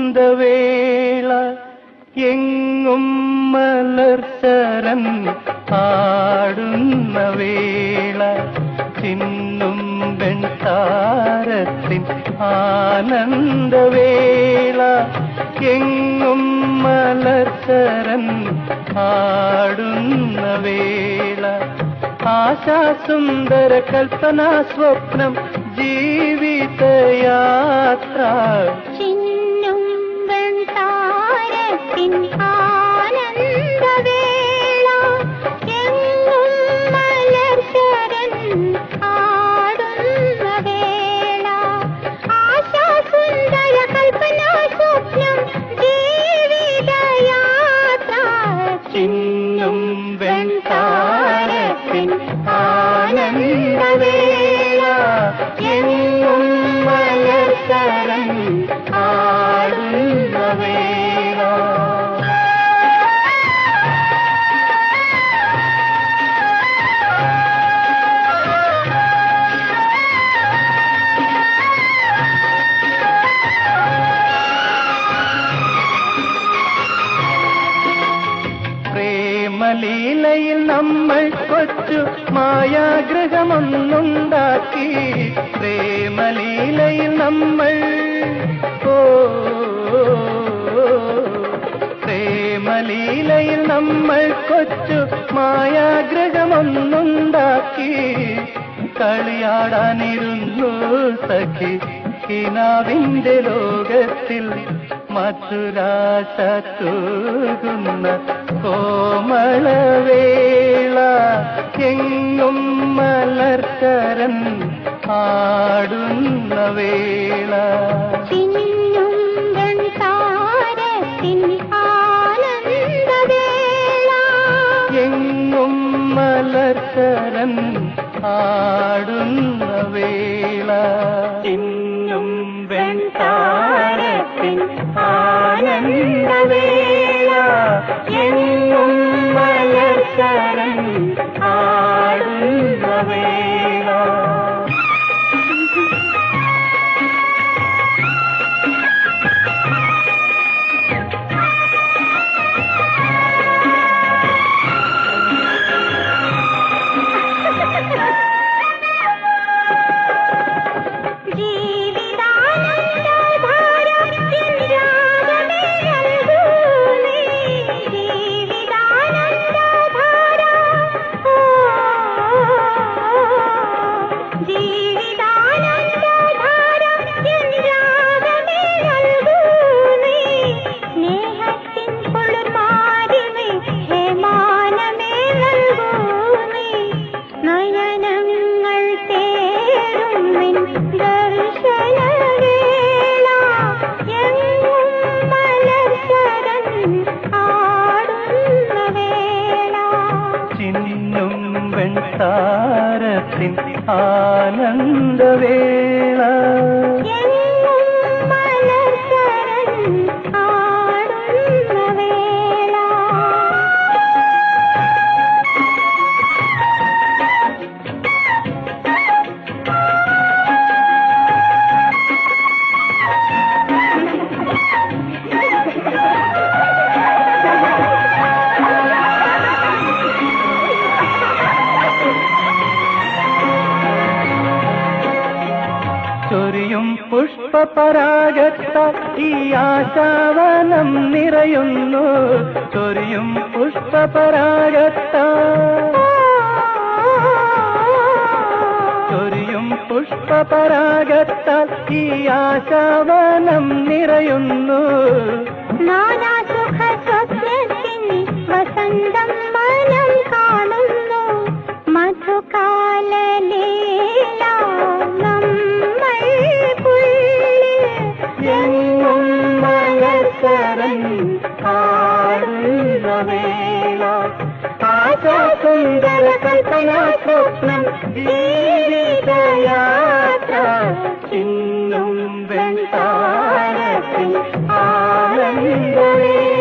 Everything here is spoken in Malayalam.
ആനന്ദവേള എങ്ങും മലർച്ചരൻ ആടുന്ന വേള ചിന്ന വെൺതാരത്തിൻ ആനന്ദവേള എങ്ങും മലച്ചരൻ ആടുന്ന വേള. ആശാസുന്ദര കൽപ്പനാ സ്വപ്നം ജീവിതയാത്ര. ചിന്നും താരത്തിൻ ആനന്ദവേള മലർച്ചരൻ ആടുന്ന വേള പ്രേമലീലയിൽ നമ്മൾ കൊച്ചു മായാഗ്രഹമൊന്നുണ്ടാക്കി നമ്മൾ കൊച്ചു മായാഗ്രഹമൊന്നുണ്ടാക്കി കളിയാടാനിരുന്നു സഖി. കിനാവിന്റെ ലോകത്തിൽ മധുരാശ തൂകുന്ന കോമളവേള എങ്ങും മലർക്കരൻ ആടുന്ന വേള. ആടുന്ന വേള വെൺതാരത്തിൻ ആനന്ദവേള. ചൊരിയും പുഷ്പപരാഗത്താൽ ഈ ആശാവനം നിറയുന്നു. ചൊരിയും പുഷ്പപരാഗത്താൽ ചൊരിയും പുഷ്പപരാഗത്താൽ ഈ ആശാവനം നിറയുന്നു. കൽപ്പനാ സ്വപ്നം ജീവിതയാത്ര. ചിന്നും വെൺതാരത്തിൻ ആനന്ദവേള